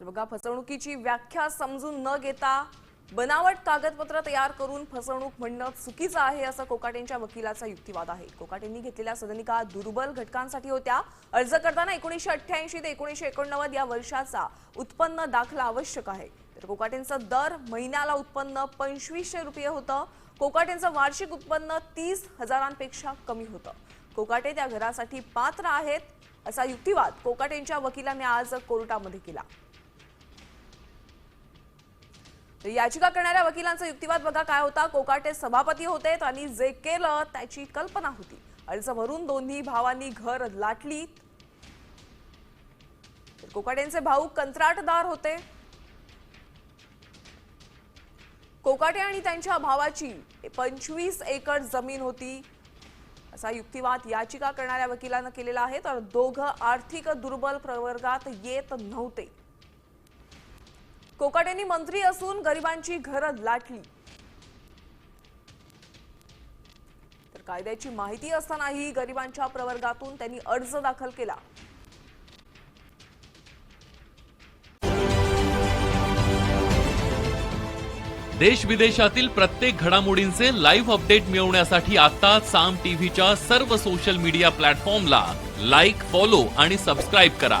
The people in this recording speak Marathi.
तर बघा फसवणुकीची व्याख्या समजून न घेता बनावट कागदपत्र तयार करून फसवणूक म्हणणं चुकीचं आहे असं कोकाटेंच्या वकिलाचा युक्तिवाद आहे. कोकाटेंनी घेतलेल्या सदनिका दुर्बल घटकांसाठी होत्या. अर्ज करताना एकोणीशे अठ्ठ्याऐंशी ते एकोणीसशे एकोणनव्वद या वर्षाचा उत्पन्न दाखला आवश्यक आहे. तर कोकाटेंचं दर महिन्याला उत्पन्न पंचवीसशे रुपये होतं. कोकाटेंचं वार्षिक उत्पन्न तीस हजारांपेक्षा कमी होतं. कोकाटे त्या घरासाठी पात्र आहेत असा युक्तिवाद कोकाटेंच्या वकिलाने आज कोर्टामध्ये केला. याचिका करणाऱ्या वकिलांचा युक्तिवाद बघा काय होता? कोकाटे सभापती होते आणि जे केलं त्याची कल्पना होती. अर्ज भरून दोन्ही भावांनी घर लाटली. कोकाटेंचे भाऊ कंत्राटदार होते. कोकाटे आणि त्यांच्या भावाची पंचवीस एकर जमीन होती. असा युक्तिवाद याचिका करणाऱ्या वकिलानं केलेला आहे. तर दोघं आर्थिक दुर्बल प्रवर्गात येत नव्हते. कोकाटेंनी मंत्री असून गरिबांची घरं लाटली. तर कायद्याची माहिती असतानाही गरिबांच्या प्रवर्गातून त्यांनी अर्ज दाखल केला. देश विदेशातील प्रत्येक घडामोडींचे लाईव्ह अपडेट मिळवण्यासाठी आता साम टीव्हीच्या सर्व सोशल मीडिया प्लॅटफॉर्मला लाईक फॉलो आणि सबस्क्राईब करा.